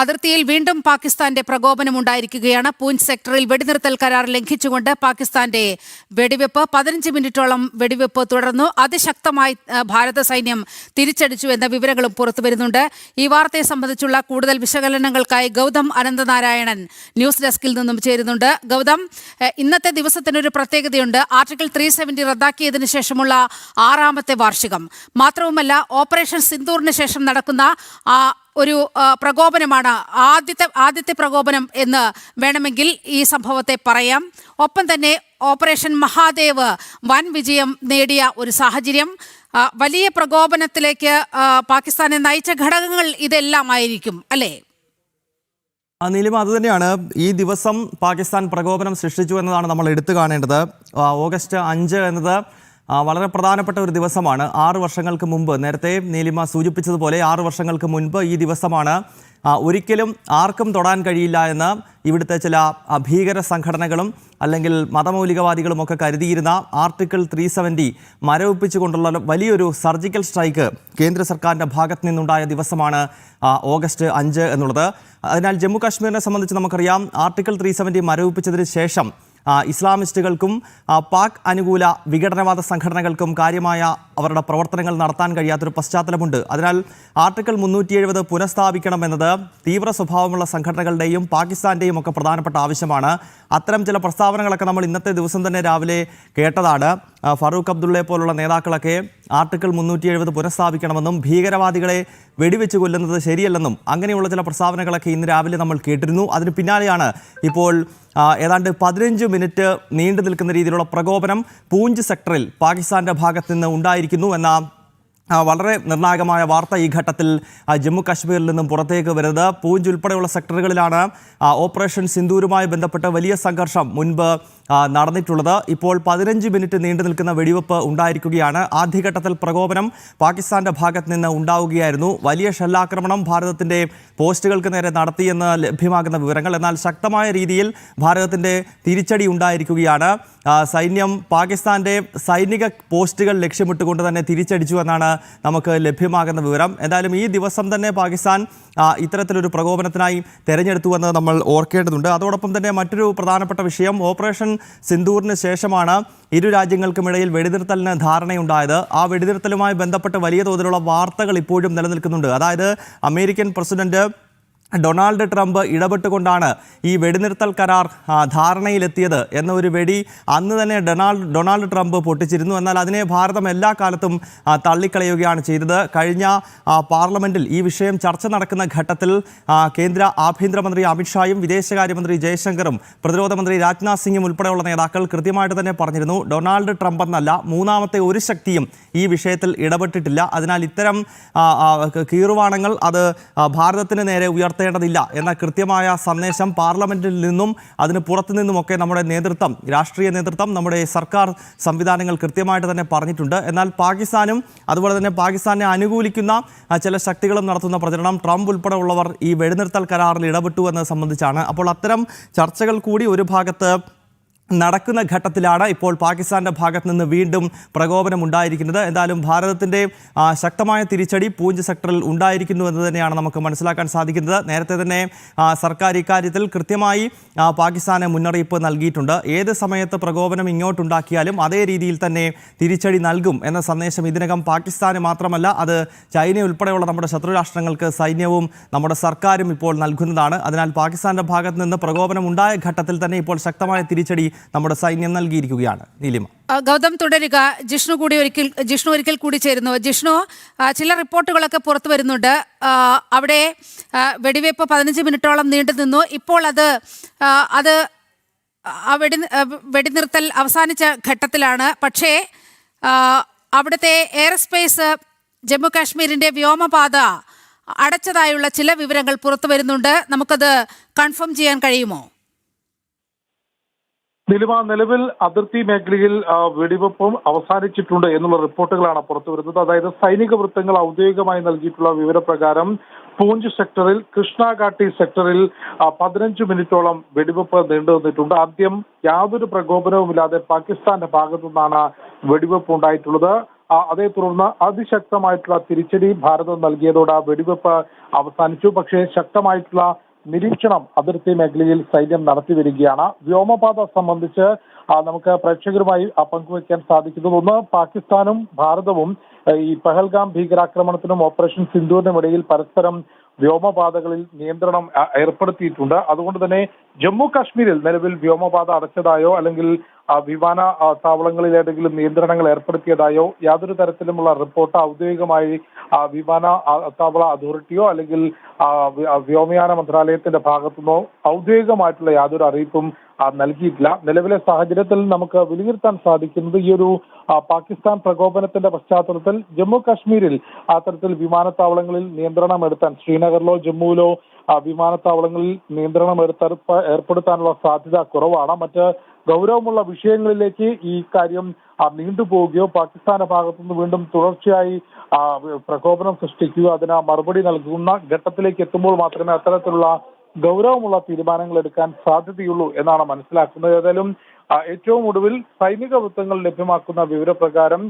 അതിർത്തിയിൽ വീണ്ടും പാകിസ്ഥാന്റെ പ്രകോപനമുണ്ടായിരിക്കുകയാണ് പൂഞ്ച് സെക്ടറിൽ വെടിനിർത്തൽ കരാർ ലംഘിച്ചുകൊണ്ട് പാകിസ്ഥാന്റെ വെടിവെപ്പ് പതിനഞ്ച് മിനിറ്റോളം വെടിവെപ്പ് തുടർന്നു. അതിശക്തമായി ഭാരത സൈന്യം തിരിച്ചടിച്ചു എന്ന വിവരങ്ങളും പുറത്തുവരുന്നുണ്ട് ഈ വാർത്തയെ സംബന്ധിച്ചുള്ള കൂടുതൽ വിശകലനങ്ങൾക്കായി ഗൗതം അനന്തനാരായണൻ ന്യൂസ് ഡെസ്കിൽ നിന്നും ചേരുന്നുണ്ട്. ഗൗതം ഇന്നത്തെ ദിവസത്തിനൊരു പ്രത്യേകതയുണ്ട്. ആർട്ടിക്കിൾ ത്രീ സെവന്റി റദ്ദാക്കിയതിനു ശേഷമുള്ള ആറാമത്തെ വാർഷികം. മാത്രവുമല്ല ഓപ്പറേഷൻ സിന്ദൂറിന് ശേഷം നടക്കുന്ന ഒരു പ്രകോപനമാണ്. ആദ്യത്തെ ആദ്യത്തെ പ്രകോപനം എന്ന് വേണമെങ്കിൽ ഈ സംഭവത്തെ പറയാം. ഒപ്പം തന്നെ ഓപ്പറേഷൻ മഹാദേവ് വൻ വിജയം നേടിയ ഒരു സാഹചര്യം. വലിയ പ്രകോപനത്തിലേക്ക് പാകിസ്ഥാനെ നയിച്ച ഘടകങ്ങൾ ഇതെല്ലാം ആയിരിക്കും അല്ലേ? അനിലും അത് തന്നെയാണ്. ഈ ദിവസം പാകിസ്ഥാൻ പ്രകോപനം സൃഷ്ടിച്ചു എന്നതാണ് നമ്മൾ എടുത്തു കാണേണ്ടത്. ഓഗസ്റ്റ് അഞ്ച് എന്നത് വളരെ പ്രധാനപ്പെട്ട ഒരു ദിവസമാണ്. ആറ് വർഷങ്ങൾക്ക് മുമ്പ് നേരത്തെ നീലിമ സൂചിപ്പിച്ചതുപോലെ ആറ് വർഷങ്ങൾക്ക് മുൻപ് ഈ ദിവസമാണ്. ഒരിക്കലും ആർക്കും തൊടാൻ കഴിയില്ല എന്ന് ഇവിടുത്തെ ചില ഭീകര സംഘടനകളും അല്ലെങ്കിൽ മതമൗലികവാദികളും ഒക്കെ കരുതിയിരുന്ന ആർട്ടിക്കിൾ ത്രീ സെവന്റി മരവിപ്പിച്ചുകൊണ്ടുള്ള വലിയൊരു സർജിക്കൽ സ്ട്രൈക്ക് കേന്ദ്ര സർക്കാരിന്റെ ഭാഗത്ത് നിന്നുണ്ടായ ദിവസമാണ് ഓഗസ്റ്റ് അഞ്ച് എന്നുള്ളത്. അതിനാൽ ജമ്മു കാശ്മീരിനെ സംബന്ധിച്ച് നമുക്കറിയാം ആർട്ടിക്കിൾ ത്രീ സെവന്റി മരവിപ്പിച്ചതിന് ശേഷം ഇസ്ലാമിസ്റ്റുകൾക്കും പാക് അനുകൂല വിഘടനവാദ സംഘടനകൾക്കും കാര്യമായ അവരുടെ പ്രവർത്തനങ്ങൾ നടത്താൻ കഴിയാത്തൊരു പശ്ചാത്തലമുണ്ട്. അതിനാൽ ആർട്ടിക്കിൾ മുന്നൂറ്റി എഴുപത് പുനഃസ്ഥാപിക്കണമെന്നത് തീവ്ര സ്വഭാവമുള്ള സംഘടനകളുടെയും പാകിസ്ഥാന്റെയും ഒക്കെ പ്രധാനപ്പെട്ട ആവശ്യമാണ്. അത്തരം ചില പ്രസ്താവനകളൊക്കെ നമ്മൾ ഇന്നത്തെ ദിവസം തന്നെ രാവിലെ കേട്ടതാണ്. ഫറൂഖ് അബ്ദുള്ളയെ പോലുള്ള നേതാക്കളൊക്കെ ആർട്ടിക്കിൾ മുന്നൂറ്റി എഴുപത് പുനഃസ്ഥാപിക്കണമെന്നും ഭീകരവാദികളെ വെടിവെച്ച് കൊല്ലുന്നത് ശരിയല്ലെന്നും അങ്ങനെയുള്ള ചില പ്രസ്താവനകളൊക്കെ ഇന്ന് രാവിലെ നമ്മൾ കേട്ടിരുന്നു. അതിന് പിന്നാലെയാണ് ഇപ്പോൾ ഏതാണ്ട് പതിനഞ്ച് മിനിറ്റ് നീണ്ടു നിൽക്കുന്ന രീതിയിലുള്ള പ്രകോപനം പൂഞ്ച് സെക്ടറിൽ പാകിസ്ഥാന്റെ ഭാഗത്ത് നിന്ന് ഉണ്ടായിരിക്കുന്നു എന്ന വളരെ നിർണായകമായ വാർത്ത ഈ ഘട്ടത്തിൽ ജമ്മു കാശ്മീരിൽ നിന്നും പുറത്തേക്ക് വരുന്നത്. പൂഞ്ച് ഉൾപ്പെടെയുള്ള സെക്ടറുകളിലാണ് ഓപ്പറേഷൻ സിന്ദൂരുമായി ബന്ധപ്പെട്ട് വലിയ സംഘർഷം മുൻപ് നടന്നിട്ടുള്ളത്. ഇപ്പോൾ പതിനഞ്ച് മിനിറ്റ് നീണ്ടു നിൽക്കുന്ന വെടിവെപ്പ് ഉണ്ടായിരിക്കുകയാണ്. ആദ്യഘട്ടത്തിൽ പ്രകോപനം പാകിസ്ഥാന്റെ ഭാഗത്ത് നിന്ന് ഉണ്ടാവുകയായിരുന്നു. വലിയ ഷെല്ലാക്രമണം ഭാരതത്തിന്റെ പോസ്റ്റുകൾക്ക് നേരെ നടത്തിയെന്ന് ലഭ്യമാകുന്ന വിവരങ്ങൾ. എന്നാൽ ശക്തമായ രീതിയിൽ ഭാരതത്തിന്റെ തിരിച്ചടി ഉണ്ടായിരിക്കുകയാണ്. സൈന്യം പാകിസ്ഥാന്റെ സൈനിക പോസ്റ്റുകൾ ലക്ഷ്യമിട്ടുകൊണ്ട് തന്നെ തിരിച്ചടിച്ചു എന്നാണ് നമുക്ക് ലഭ്യമാകുന്ന വിവരം. എന്തായാലും ഈ ദിവസം തന്നെ പാകിസ്ഥാൻ ഇത്തരത്തിലൊരു പ്രകോപനത്തിനായി തെരഞ്ഞെടുത്തു എന്ന് നമ്മൾ ഓർക്കേണ്ടതുണ്ട്. അതോടൊപ്പം തന്നെ മറ്റൊരു പ്രധാനപ്പെട്ട വിഷയം ഓപ്പറേഷൻ സിന്ദൂറിന് ശേഷമാണ് ഇരു രാജ്യങ്ങൾക്കുമിടയിൽ വെടിനിർത്തലിന് ധാരണയുണ്ടായത്. ആ വെടിനിർത്തലുമായി ബന്ധപ്പെട്ട് വലിയ തോതിലുള്ള വാർത്തകൾ ഇപ്പോഴും നിലനിൽക്കുന്നുണ്ട്. അതായത് അമേരിക്കൻ പ്രസിഡന്റ് ഡൊണാൾഡ് ട്രംപ് ഇടപെട്ടുകൊണ്ടാണ് ഈ വെടിനിർത്തൽ കരാർ ധാരണയിലെത്തിയത് എന്ന ഒരു വെടി അന്ന് തന്നെ ഡൊണാൾഡ് ഡൊണാൾഡ് ട്രംപ് പൊട്ടിച്ചിരുന്നു. എന്നാൽ അതിനെ ഭാരതം എല്ലാ കാലത്തും തള്ളിക്കളയുകയാണ് ചെയ്തത്. കഴിഞ്ഞ പാർലമെന്റിൽ ഈ വിഷയം ചർച്ച നടക്കുന്ന ഘട്ടത്തിൽ കേന്ദ്ര ആഭ്യന്തരമന്ത്രി അമിത്ഷായും വിദേശകാര്യമന്ത്രി ജയശങ്കറും പ്രതിരോധ മന്ത്രി രാജ്നാഥ് സിംഗും ഉൾപ്പെടെയുള്ള നേതാക്കൾ കൃത്യമായിട്ട് തന്നെ പറഞ്ഞിരുന്നു ഡൊണാൾഡ് ട്രംപ് എന്നല്ല മൂന്നാമത്തെ ഒരു ശക്തിയും ഈ വിഷയത്തിൽ ഇടപെട്ടിട്ടില്ല. അതിനാൽ ഇത്തരം കീറുവാണങ്ങൾ അത് ഭാരതത്തിന് നേരെ ഉയർത്തേണ്ടതില്ല എന്ന കൃത്യമായ സന്ദേശം പാർലമെന്റിൽ നിന്നും അതിന് പുറത്തു നിന്നുമൊക്കെ നമ്മുടെ നേതൃത്വം രാഷ്ട്രീയ നേതൃത്വം നമ്മുടെ സർക്കാർ സംവിധാനങ്ങൾ കൃത്യമായിട്ട് തന്നെ പറഞ്ഞിട്ടുണ്ട്. എന്നാൽ പാകിസ്ഥാനും അതുപോലെ തന്നെ പാകിസ്ഥാനെ അനുകൂലിക്കുന്ന ചില ശക്തികളും നടത്തുന്ന പ്രചരണം ട്രംപ് ഉൾപ്പെടെ ഉള്ളവർ ഈ വെടിനിർത്തൽ കരാറിൽ ഇടപെട്ടു എന്നത് സംബന്ധിച്ചാണ്. അപ്പോൾ അത്തരം ചർച്ചകൾ കൂടി ഒരു ഭാഗത്ത് നടക്കുന്ന ഘട്ടത്തിലാണ് ഇപ്പോൾ പാകിസ്ഥാന്റെ ഭാഗത്ത് നിന്ന് വീണ്ടും പ്രകോപനം ഉണ്ടായിരിക്കുന്നത്. എന്തായാലും ഭാരതത്തിന്റെ ശക്തമായ തിരിച്ചടി പൂഞ്ച് സെക്ടറിൽ ഉണ്ടായിരിക്കുന്നു എന്ന് തന്നെയാണ് നമുക്ക് മനസ്സിലാക്കാൻ സാധിക്കുന്നത്. നേരത്തെ തന്നെ സർക്കാർ ഇക്കാര്യത്തിൽ കൃത്യമായി പാകിസ്ഥാന് മുന്നറിയിപ്പ് നൽകിയിട്ടുണ്ട്. ഏത് സമയത്ത് പ്രകോപനം ഇങ്ങോട്ടുണ്ടാക്കിയാലും അതേ രീതിയിൽ തന്നെ തിരിച്ചടി നൽകും എന്ന സന്ദേശം ഇതിനകം പാകിസ്ഥാന് മാത്രമല്ല അത് ചൈന ഉൾപ്പെടെയുള്ള നമ്മുടെ ശത്രുരാഷ്ട്രങ്ങൾക്ക് സൈന്യവും നമ്മുടെ സർക്കാരും ഇപ്പോൾ നൽകുന്നതാണ്. അതിനാൽ പാകിസ്ഥാന്റെ ഭാഗത്ത് നിന്ന് പ്രകോപനം ഉണ്ടായ ഘട്ടത്തിൽ തന്നെ ഇപ്പോൾ ശക്തമായ തിരിച്ചടി നമ്മുടെ സൈന്യം നൽകിയിരിക്കുകയാണ്. നീലിമ. ഗൗതം തുടരുക. ജിഷ്ണു കൂടി ഒരിക്കൽ ജിഷ്ണു ഒരിക്കൽ കൂടി ചേരുന്നു. ജിഷ്ണു ചില റിപ്പോർട്ടുകളൊക്കെ പുറത്തു വരുന്നുണ്ട്. അവിടെ വെടിവയ്പ് പതിനഞ്ച് മിനിറ്റോളം നീണ്ടു നിന്നു. ഇപ്പോൾ അത് അത് വെടി വെടിനിർത്തൽ അവസാനിച്ച ഘട്ടത്തിലാണ്. പക്ഷേ അവിടുത്തെ എയർസ്പേസ് ജമ്മു കാശ്മീരിന്റെ വ്യോമപാത അടച്ചതായുള്ള ചില വിവരങ്ങൾ പുറത്തു വരുന്നുണ്ട്. നമുക്കത് കൺഫേം ചെയ്യാൻ കഴിയുമോ? നിലിമ നിലവിൽ അതിർത്തി മേഖലയിൽ വെടിവെപ്പും അവസാനിച്ചിട്ടുണ്ട് എന്നുള്ള റിപ്പോർട്ടുകളാണ് പുറത്തു വരുന്നത്. അതായത് സൈനിക വൃത്തങ്ങൾ ഔദ്യോഗികമായി നൽകിയിട്ടുള്ള വിവരപ്രകാരം പൂഞ്ച് സെക്ടറിൽ കൃഷ്ണഘാട്ടി സെക്ടറിൽ പതിനഞ്ച് മിനിറ്റോളം വെടിവെപ്പ് നീണ്ടു നിന്നിട്ടുണ്ട്. ആദ്യം യാതൊരു പ്രകോപനവുമില്ലാതെ പാകിസ്ഥാന്റെ ഭാഗത്തു നിന്നാണ് വെടിവെപ്പ് ഉണ്ടായിട്ടുള്ളത്. അതേ തുടർന്ന് അതിശക്തമായിട്ടുള്ള തിരിച്ചടി ഭാരതം നൽകിയതോടെ ആ വെടിവെപ്പ് അവസാനിച്ചു. പക്ഷേ ശക്തമായിട്ടുള്ള നിരീക്ഷണം അതിർത്തി മേഖലയിൽ സൈന്യം നടത്തി വരികയാണ്. വ്യോമപാത സംബന്ധിച്ച് നമുക്ക് പ്രേക്ഷകരുമായി പങ്കുവയ്ക്കാൻ സാധിക്കുന്നത് ഒന്ന് പാകിസ്ഥാനും ഭാരതവും ഈ പഹൽഗാം ഭീകരാക്രമണത്തിനും ഓപ്പറേഷൻ സിന്ധുവിനും ഇടയിൽ പരസ്പരം വ്യോമപാതകളിൽ നിയന്ത്രണം ഏർപ്പെടുത്തിയിട്ടുണ്ട്. അതുകൊണ്ട് തന്നെ ജമ്മു കാശ്മീരിൽ നിലവിൽ വ്യോമപാത അടച്ചതായോ അല്ലെങ്കിൽ വിമാന താവളങ്ങളിൽ ഏതെങ്കിലും നിയന്ത്രണങ്ങൾ ഏർപ്പെടുത്തിയതായോ യാതൊരു തരത്തിലുമുള്ള റിപ്പോർട്ട് ഔദ്യോഗികമായി വിമാന താവള അതോറിറ്റിയോ അല്ലെങ്കിൽ വ്യോമയാന മന്ത്രാലയത്തിന്റെ ഭാഗത്തുനിന്നോ ഔദ്യോഗികമായിട്ടുള്ള യാതൊരു അറിയിപ്പും നൽകിയിട്ടില്ല. നിലവിലെ സാഹചര്യത്തിൽ നമുക്ക് വിലയിരുത്താൻ സാധിക്കുന്നത് ഈ ഒരു പാകിസ്ഥാൻ പ്രകോപനത്തിന്റെ പശ്ചാത്തലത്തിൽ ജമ്മു കാശ്മീരിൽ അത്തരത്തിൽ വിമാനത്താവളങ്ങളിൽ നിയന്ത്രണം എടുത്താൻ ശ്രീനഗറിലോ ജമ്മുവിലോ വിമാനത്താവളങ്ങളിൽ നിയന്ത്രണം ഏർപ്പെടുത്താനുള്ള സാധ്യത കുറവാണ്. മറ്റ് ഗൗരവമുള്ള വിഷയങ്ങളിലേക്ക് ഈ കാര്യം നീണ്ടുപോവുകയോ പാകിസ്ഥാന്റെ ഭാഗത്തുനിന്ന് വീണ്ടും തുടർച്ചയായി പ്രകോപനം സൃഷ്ടിക്കുകയോ അതിന് മറുപടി നൽകുന്ന ഘട്ടത്തിലേക്ക് എത്തുമ്പോൾ മാത്രമേ അത്തരത്തിലുള്ള ഗൗരവമുള്ള തീരുമാനങ്ങൾ എടുക്കാൻ സാധ്യതയുള്ളൂ എന്നാണ് മനസ്സിലാക്കുന്നത്. ഏതായാലും ഏറ്റവും ഒടുവിൽ സൈനിക വൃത്തങ്ങൾ ലഭ്യമാക്കുന്ന വിവരപ്രകാരം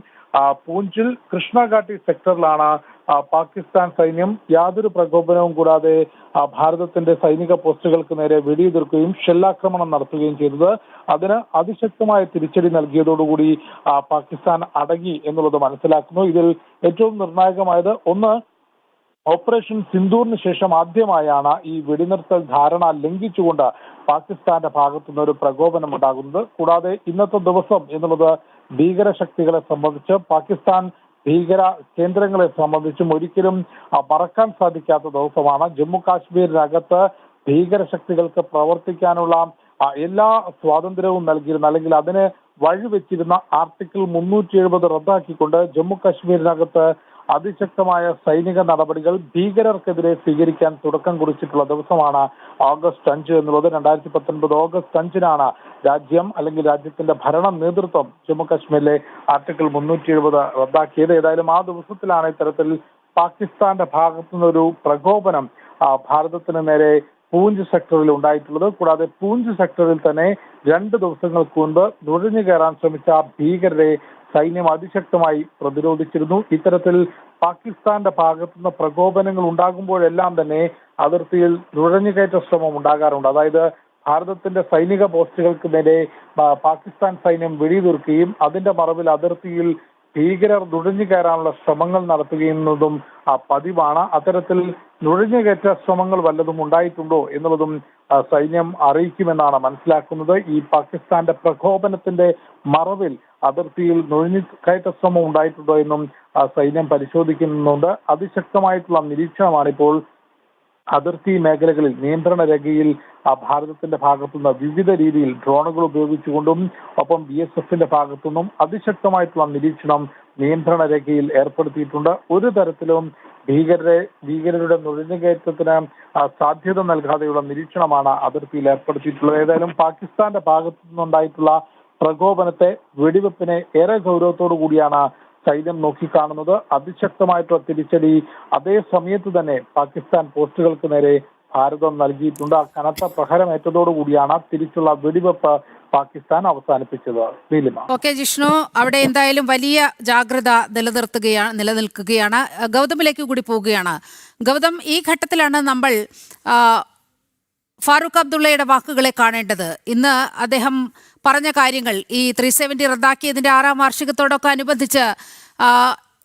പൂഞ്ചിൽ കൃഷ്ണഘാട്ടി സെക്ടറിലാണ് പാകിസ്ഥാൻ സൈന്യം യാതൊരു പ്രകോപനവും കൂടാതെ ഭാരതത്തിന്റെ സൈനിക പോസ്റ്റുകൾക്ക് നേരെ വെടിയുതിർക്കുകയും ഷെല്ലാക്രമണം നടത്തുകയും ചെയ്തത്. അതിന് അതിശക്തമായ തിരിച്ചടി നൽകിയതോടുകൂടി പാകിസ്ഥാൻ അടങ്ങി എന്നുള്ളത് മനസ്സിലാക്കുന്നു. ഇതിൽ ഏറ്റവും നിർണായകമായത് ഒന്ന് ഓപ്പറേഷൻ സിന്ദൂറിന് ശേഷം ആദ്യമായാണ് ഈ വെടിനിർത്തൽ ധാരണ ലംഘിച്ചുകൊണ്ട് പാകിസ്ഥാന്റെ ഭാഗത്തുനിന്ന് ഒരു പ്രകോപനം ഉണ്ടാകുന്നത്. കൂടാതെ ഇന്നത്തെ ദിവസം എന്നുള്ളത് ഭീകരശക്തികളെ സംബന്ധിച്ച് പാകിസ്ഥാൻ ഭീകര കേന്ദ്രങ്ങളെ സംബന്ധിച്ചും ഒരിക്കലും മറക്കാൻ സാധിക്കാത്ത ദിവസമാണ്. ജമ്മു കാശ്മീരിനകത്ത് ഭീകരശക്തികൾക്ക് പ്രവർത്തിക്കാനുള്ള എല്ലാ സ്വാതന്ത്ര്യവും നൽകിയിരുന്ന അല്ലെങ്കിൽ അതിന് വഴിവെച്ചിരുന്ന ആർട്ടിക്കിൾ മുന്നൂറ്റി എഴുപത് റദ്ദാക്കിക്കൊണ്ട് ജമ്മു കാശ്മീരിനകത്ത് അതിശക്തമായ സൈനിക നടപടികൾ ഭീകരർക്കെതിരെ സ്വീകരിക്കാൻ തുടക്കം കുറിച്ചിട്ടുള്ള ദിവസമാണ് ഓഗസ്റ്റ് അഞ്ച് എന്നുള്ളത്. രണ്ടായിരത്തി പത്തൊൻപത് ഓഗസ്റ്റ് അഞ്ചിനാണ് രാജ്യം അല്ലെങ്കിൽ രാജ്യത്തിന്റെ ഭരണ നേതൃത്വം ജമ്മുകാശ്മീരിലെ ആർട്ടിക്കിൾ മുന്നൂറ്റി എഴുപത് റദ്ദാക്കിയത്. ഏതായാലും ആ ദിവസത്തിലാണ് ഇത്തരത്തിൽ പാകിസ്ഥാന്റെ ഭാഗത്തുനിന്നൊരു പ്രകോപനം ഭാരതത്തിന് നേരെ പൂഞ്ച് സെക്ടറിൽ ഉണ്ടായിട്ടുള്ളത്. കൂടാതെ പൂഞ്ച് സെക്ടറിൽ തന്നെ രണ്ട് ദിവസങ്ങൾക്ക് മുൻപ് നുഴഞ്ഞു കയറാൻ ശ്രമിച്ച ഭീകരരെ സൈന്യം അതിശക്തമായി പ്രതിരോധിച്ചിരുന്നു. ഇത്തരത്തിൽ പാകിസ്ഥാന്റെ ഭാഗത്തുനിന്ന് പ്രകോപനങ്ങൾ ഉണ്ടാകുമ്പോഴെല്ലാം തന്നെ അതിർത്തിയിൽ നുഴഞ്ഞുകയറ്റ ശ്രമം ഉണ്ടാകാറുണ്ട്. അതായത് ഭാരതത്തിന്റെ സൈനിക പോസ്റ്റുകൾക്ക് നേരെ പാകിസ്ഥാൻ സൈന്യം വെടിതീർക്കുകയും അതിന്റെ മറവിൽ അതിർത്തിയിൽ ഭീകരർ നുഴഞ്ഞു കയറാനുള്ള ശ്രമങ്ങൾ നടത്തുകയെന്നതും പതിവാണ്. അത്തരത്തിൽ നുഴഞ്ഞുകയറ്റ ശ്രമങ്ങൾ വല്ലതും ഉണ്ടായിട്ടുണ്ടോ എന്നുള്ളതും സൈന്യം അറിയിക്കുമെന്നാണ് മനസ്സിലാക്കുന്നത്. ഈ പാകിസ്ഥാന്റെ പ്രകോപനത്തിന്റെ മറവിൽ അതിർത്തിയിൽ നുഴഞ്ഞു കയറ്റ ശ്രമം ഉണ്ടായിട്ടുണ്ടോ എന്നും സൈന്യം പരിശോധിക്കുന്നുണ്ട്. അതിശക്തമായിട്ടുള്ള നിരീക്ഷണമാണ് ഇപ്പോൾ അതിർത്തി മേഖലകളിൽ നിയന്ത്രണ രേഖയിൽ ഭാരതത്തിന്റെ ഭാഗത്തുനിന്ന് വിവിധ രീതിയിൽ ഡ്രോണുകൾ ഉപയോഗിച്ചുകൊണ്ടും ഒപ്പം ബി എസ് എഫിന്റെ ഭാഗത്തുനിന്നും അതിശക്തമായിട്ടുള്ള നിരീക്ഷണം നിയന്ത്രണ രേഖയിൽ ഏർപ്പെടുത്തിയിട്ടുണ്ട്. ഒരു തരത്തിലും ഭീകരരെ ഭീകരരുടെ നുഴഞ്ഞുകയറ്റത്തിന് സാധ്യത നൽകാതെയുള്ള നിരീക്ഷണമാണ് അതിർത്തിയിൽ ഏർപ്പെടുത്തിയിട്ടുള്ളത്. ഏതായാലും പാകിസ്ഥാന്റെ ഭാഗത്തു നിന്നുണ്ടായിട്ടുള്ള പ്രകോപനത്തെ വെടിവെപ്പിനെ ഏറെ ഗൗരവത്തോടു കൂടിയാണ് സൈന്യം നോക്കിക്കാണുന്നത്. അതിശക്തമായിട്ടുള്ള തിരിച്ചടി അതേ സമയത്ത് തന്നെ പാകിസ്ഥാൻ പോസ്റ്റുകൾക്ക് നേരെ ഭാരതം നൽകിയിട്ടുണ്ട്. ആ കനത്ത പ്രഹരമേറ്റതോടുകൂടിയാണ് തിരിച്ചുള്ള വെടിവെപ്പ് പാകിസ്ഥാൻ അവസാനിപ്പിച്ചത് നീലിമ ഓക്കെ ജിഷ്ണു അവിടെ എന്തായാലും വലിയ ജാഗ്രത നിലനിർത്തുകയാണ് നിലനിൽക്കുകയാണ്. ഗൗതമിലേക്ക് കൂടി പോവുകയാണ്. ഗൗതം ഈ ഘട്ടത്തിലാണ് നമ്മൾ ഫാറൂഖ് അബ്ദുള്ളയുടെ വാക്കുകളെ കാണേണ്ടത്. ഇന്ന് അദ്ദേഹം പറഞ്ഞ കാര്യങ്ങൾ ഈ ത്രീ സെവന്റി റദ്ദാക്കിയതിന്റെ ആറാം വാർഷികത്തോടൊക്കെ അനുബന്ധിച്ച്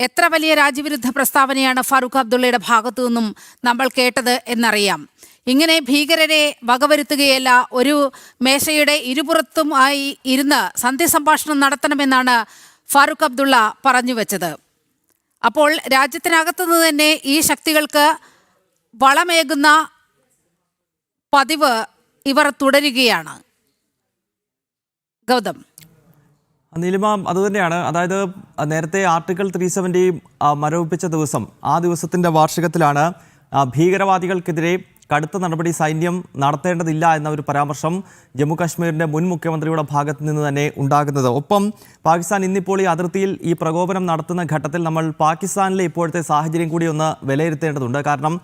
എത്ര വലിയ രാജ്യവിരുദ്ധ പ്രസ്താവനയാണ് ഫാറൂഖ് അബ്ദുള്ളയുടെ ഭാഗത്തു നിന്നും നമ്മൾ കേട്ടത് എന്നറിയാം. ഇങ്ങനെ ഭീകരരെ വകവരുത്തുകയല്ല. ഒരു മേശയുടെ ഇരുപുറത്തും ആയി ഇരുന്ന് സന്ധ്യസംഭാഷണം നടത്തണമെന്നാണ് ഫാറൂഖ് അബ്ദുള്ള പറഞ്ഞു വെച്ചത്. അപ്പോൾ രാജ്യത്തിനകത്തുനിന്ന് തന്നെ ഈ ശക്തികൾക്ക് വളമേകുന്ന പതിവ് ഇവർ തുടരുകയാണ്. ഗൗതം. നീലിമ അതുതന്നെയാണ് അതായത് നേരത്തെ ആർട്ടിക്കിൾ ത്രീ സെവന്റി മരവിപ്പിച്ച ദിവസം ആ ദിവസത്തിന്റെ വാർഷികത്തിലാണ് ഭീകരവാദികൾക്കെതിരെ കടുത്ത നടപടി സൈന്യം നടത്തേണ്ടതില്ല എന്ന ഒരു പരാമർശം ജമ്മു കാശ്മീരിന്റെ മുൻ മുഖ്യമന്ത്രിയുടെ ഭാഗത്ത് നിന്ന് തന്നെ ഉണ്ടാകുന്നത്. ഒപ്പം പാകിസ്ഥാൻ ഇന്നിപ്പോൾ ഈ അതിർത്തിയിൽ ഈ പ്രകോപനം നടത്തുന്ന ഘട്ടത്തിൽ നമ്മൾ പാകിസ്ഥാനിലെ ഇപ്പോഴത്തെ സാഹചര്യം കൂടി ഒന്ന് വിലയിരുത്തേണ്ടതുണ്ട്. കാരണം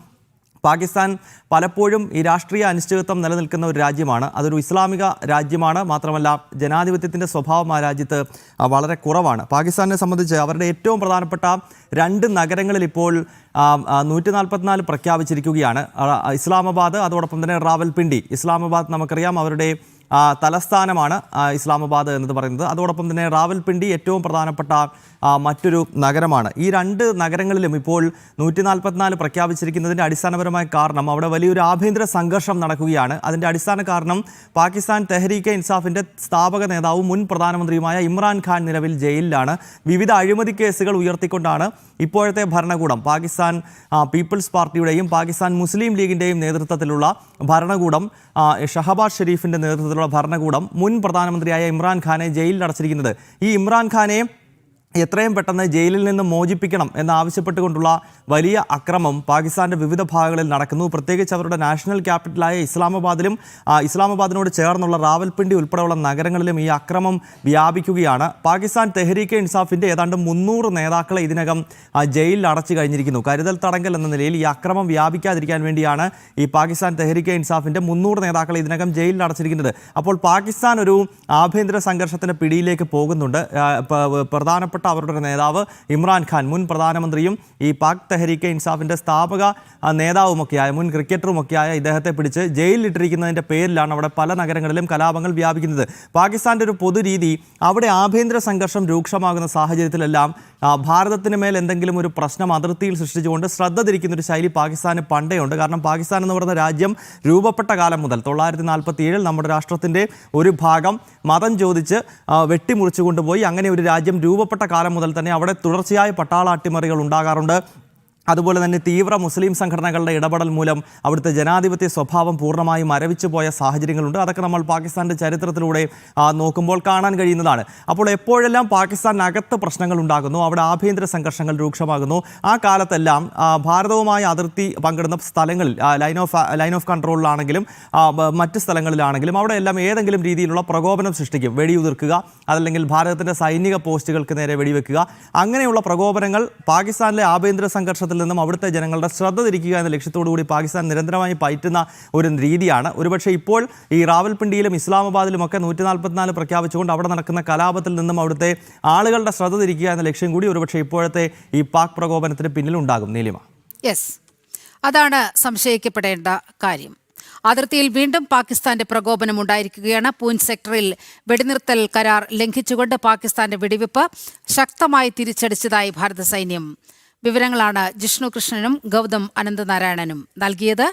പാകിസ്ഥാൻ പലപ്പോഴും ഈ രാഷ്ട്രീയ അനിശ്ചിതത്വം നിലനിൽക്കുന്ന ഒരു രാജ്യമാണ്. അതൊരു ഇസ്ലാമിക രാജ്യമാണ്. മാത്രമല്ല ജനാധിപത്യത്തിന്റെ സ്വഭാവം ആ രാജ്യത്ത് വളരെ കുറവാണ്. പാകിസ്ഥാനെ സംബന്ധിച്ച് അവരുടെ ഏറ്റവും പ്രധാനപ്പെട്ട രണ്ട് നഗരങ്ങളിൽ ഇപ്പോൾ നൂറ്റി നാൽപ്പത്തിനാല് പ്രഖ്യാപിച്ചിരിക്കുകയാണ്. ഇസ്ലാമാബാദ് അതോടൊപ്പം തന്നെ റാവൽപിണ്ടി. ഇസ്ലാമാബാദ് നമുക്കറിയാം അവരുടെ തലസ്ഥാനമാണ് ഇസ്ലാമാബാദ് എന്ന് പറയുന്നത്. അതോടൊപ്പം തന്നെ റാവൽപിണ്ടി ഏറ്റവും പ്രധാനപ്പെട്ട മറ്റൊരു നഗരമാണ്. ഈ രണ്ട് നഗരങ്ങളിലും ഇപ്പോൾ നൂറ്റി നാൽപ്പത്തിനാല് പ്രഖ്യാപിച്ചിരിക്കുന്നതിന്റെ അടിസ്ഥാനപരമായ കാരണം അവിടെ വലിയൊരു ആഭ്യന്തര സംഘർഷം നടക്കുകയാണ്. അതിന്റെ അടിസ്ഥാന കാരണം പാകിസ്ഥാൻ തെഹരീക്കെ ഇൻസാഫിന്റെ സ്ഥാപക നേതാവും മുൻ പ്രധാനമന്ത്രിയുമായ ഇമ്രാൻഖാൻ നിലവിൽ ജയിലിലാണ്. വിവിധ അഴിമതി കേസുകൾ ഉയർത്തിക്കൊണ്ടാണ് ഇപ്പോഴത്തെ ഭരണകൂടം. പാകിസ്ഥാൻ പീപ്പിൾസ് പാർട്ടിയുടെയും പാകിസ്ഥാൻ മുസ്ലിം ലീഗിന്റെയും നേതൃത്വത്തിലുള്ള ഭരണകൂടം ഷഹബാസ് ഷെരീഫിന്റെ നേതൃത്വത്തിലുള്ള ഭരണകൂടം മുൻ പ്രധാനമന്ത്രിയായ ഇമ്രാൻഖാനെ ജയിലിൽ അടച്ചിരിക്കുന്നത്. ഈ ഇമ്രാൻഖാനെ എത്രയും പെട്ടെന്ന് ജയിലിൽ നിന്ന് മോചിപ്പിക്കണം എന്നാവശ്യപ്പെട്ടുകൊണ്ടുള്ള വലിയ അക്രമം പാകിസ്ഥാന്റെ വിവിധ ഭാഗങ്ങളിൽ നടക്കുന്നു. പ്രത്യേകിച്ച് അവരുടെ നാഷണൽ ക്യാപിറ്റലായ ഇസ്ലാമാബാദിലും ഇസ്ലാമാബാദിനോട് ചേർന്നുള്ള റാവൽപിണ്ടി ഉൾപ്പെടെയുള്ള നഗരങ്ങളിലും ഈ അക്രമം വ്യാപിക്കുകയാണ്. പാകിസ്ഥാൻ തെഹരീക്കെ ഇൻസാഫിന്റെ ഏതാണ്ട് മുന്നൂറ് നേതാക്കളെ ഇതിനകം ജയിലിൽ അടച്ചു കഴിഞ്ഞിരിക്കുന്നു. കരുതൽ തടങ്കൽ എന്ന നിലയിൽ ഈ അക്രമം വ്യാപിക്കാതിരിക്കാൻ വേണ്ടിയാണ് ഈ പാകിസ്ഥാൻ തെഹരീക്കെ ഇൻസാഫിന്റെ മുന്നൂറ് നേതാക്കളെ ഇതിനകം ജയിലിൽ അടച്ചിരിക്കുന്നത്. അപ്പോൾ പാകിസ്ഥാൻ ഒരു ആഭ്യന്തര സംഘർഷത്തിന്റെ പിടിയിലേക്ക് പോകുന്നുണ്ട്. പ്രധാനപ്പെട്ട അവരുടെ നേതാവ് ഇമ്രാൻഖാൻ മുൻ പ്രധാനമന്ത്രിയും ഈ പാക് തെഹരീക്ക് ഇൻസാഫിന്റെ സ്ഥാപക നേതാവുമൊക്കെയായ മുൻ ക്രിക്കറ്ററുമൊക്കെയായ ഇദ്ദേഹത്തെ പിടിച്ച് ജയിലിലിട്ടിരിക്കുന്നതിന്റെ പേരിലാണ് അവിടെ പല നഗരങ്ങളിലും കലാപങ്ങൾ വ്യാപിക്കുന്നത്. പാകിസ്ഥാന്റെ ഒരു പൊതുരീതി അവിടെ ആഭ്യന്തര സംഘർഷം രൂക്ഷമാകുന്ന സാഹചര്യത്തിലെല്ലാം ഭാരതത്തിന് മേൽ എന്തെങ്കിലും ഒരു പ്രശ്നം അതിർത്തിയിൽ സൃഷ്ടിച്ചുകൊണ്ട് ശ്രദ്ധ തിരിക്കുന്ന ഒരു ശൈലി പാകിസ്ഥാന് പണ്ടേയുണ്ട് കാരണം പാകിസ്ഥാൻ എന്ന് പറയുന്ന രാജ്യം രൂപപ്പെട്ട കാലം മുതൽ തൊള്ളായിരത്തി നാൽപ്പത്തി ഏഴിൽ നമ്മുടെ രാഷ്ട്രത്തിന്റെ ഒരു ഭാഗം മതം ചോദിച്ച് വെട്ടിമുറിച്ചു കൊണ്ടുപോയി അങ്ങനെ ഒരു രാജ്യം രൂപപ്പെട്ട കാലം മുതൽ തന്നെ അവിടെ തുടർച്ചയായ പട്ടാള അട്ടിമറികൾ ഉണ്ടാകാറുണ്ട്. അതുപോലെ തന്നെ തീവ്ര മുസ്ലിം സംഘടനകളുടെ ഇടപെടൽ മൂലം അവിടുത്തെ ജനാധിപത്യ സ്വഭാവം പൂർണമായും മരവിച്ചു പോയ സാഹചര്യങ്ങളുണ്ട്. അതൊക്കെ നമ്മൾ പാകിസ്ഥാന്റെ ചരിത്രത്തിലൂടെ നോക്കുമ്പോൾ കാണാൻ കഴിയുന്നതാണ്. അപ്പോൾ എപ്പോഴെല്ലാം പാകിസ്ഥാനകത്ത് പ്രശ്നങ്ങൾ ഉണ്ടാകുന്നു അവിടെ ആഭ്യന്തര സംഘർഷങ്ങൾ രൂക്ഷമാകുന്നു ആ കാലത്തെല്ലാം ഭാരതവുമായി അതിർത്തി പങ്കിടുന്ന സ്ഥലങ്ങളിൽ ലൈൻ ഓഫ് ലൈൻ ഓഫ് കൺട്രോളിലാണെങ്കിലും മറ്റ് സ്ഥലങ്ങളിലാണെങ്കിലും അവിടെ എല്ലാം ഏതെങ്കിലും രീതിയിലുള്ള പ്രകോപനം സൃഷ്ടിക്കും. വെടിയുതിർക്കുക അതല്ലെങ്കിൽ ഭാരതത്തിന്റെ സൈനിക പോസ്റ്റുകൾക്ക് നേരെ വെടിവെക്കുക. അങ്ങനെയുള്ള പ്രകോപനങ്ങൾ പാകിസ്ഥാനിലെ ആഭ്യന്തര സംഘർഷത്തിൽ നിന്നും അവിടുത്തെ ജനങ്ങളുടെ ശ്രദ്ധ തിരിക്കുക എന്ന ലക്ഷ്യത്തോടു കൂടി പാകിസ്ഥാൻ നിരന്തരമായി പയറ്റുന്ന ഒരു രീതിയാണ്. ഒരുപക്ഷെ ഇപ്പോൾ ഈ റാവൽപിണ്ടിയിലും ഇസ്ലാമാബാദിലും ഒക്കെ നൂറ്റി നാൽപ്പത്തിനാല് പ്രഖ്യാപിച്ചുകൊണ്ട് അവിടെ നടക്കുന്ന കലാപത്തിൽ നിന്നും അവിടുത്തെ ആളുകളുടെ ശ്രദ്ധ തിരിക്കുക എന്ന ലക്ഷ്യം കൂടി ഒരുപക്ഷെ ഇപ്പോഴത്തെ ഈ പാക് പ്രകോപനത്തിന് പിന്നിലുണ്ടാകും. നീലിമ. യെസ് അതാണ് സംശയിക്കപ്പെടേണ്ട കാര്യം. അതിർത്തിയിൽ വീണ്ടും പാകിസ്ഥാന്റെ പ്രകോപനം ഉണ്ടായിരിക്കുകയാണ്. പൂഞ്ച് സെക്ടറിൽ വെടിനിർത്തൽ കരാർ ലംഘിച്ചുകൊണ്ട് പാകിസ്ഥാന്റെ വെടിവെപ്പ് ശക്തമായി തിരിച്ചടിച്ചതായി ഭാരത സൈന്യം വിവരങ്ങളാണ് ജിഷ്ണു കൃഷ്ണനും ഗൗതം അനന്തനാരായണനും നൽകിയത്.